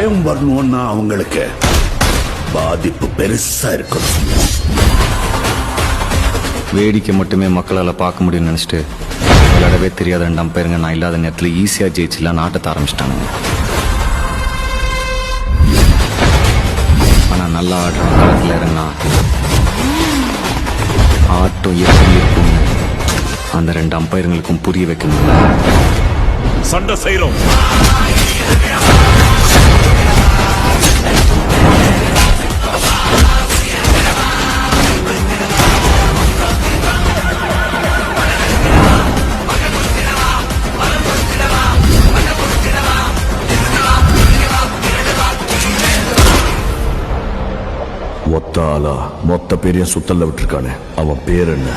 பயம் வரணும்னா அவங்களுக்கு பாதிப்பு பெருசா இருக்கணும் வேடிக்கை மட்டுமே மக்களால் பார்க்க முடியும்னு நினச்சிட்டு விளையாடவே தெரியாத ரெண்டு அம்பையருங்க நான் இல்லாத நேரத்தில் ஈஸியாக ஜெயிச்சுலாம் ஆட்டத்தை ஆரம்பிச்சிட்டானுங்க. ஆனால் நல்லா ஆடுறவன் களத்தில் இறங்கினா ஆட்டம் எப்படி இருக்கும்னு அந்த ரெண்டு அம்பையருங்களுக்கும் புரிய வைக்கணும்ல. சண்டை செய்யறோம் ஒத்த ஆளா? மொத்த பேரையும் சுத்தல்ல விட்டுருக்கானே. அவன் பேர் என்ன?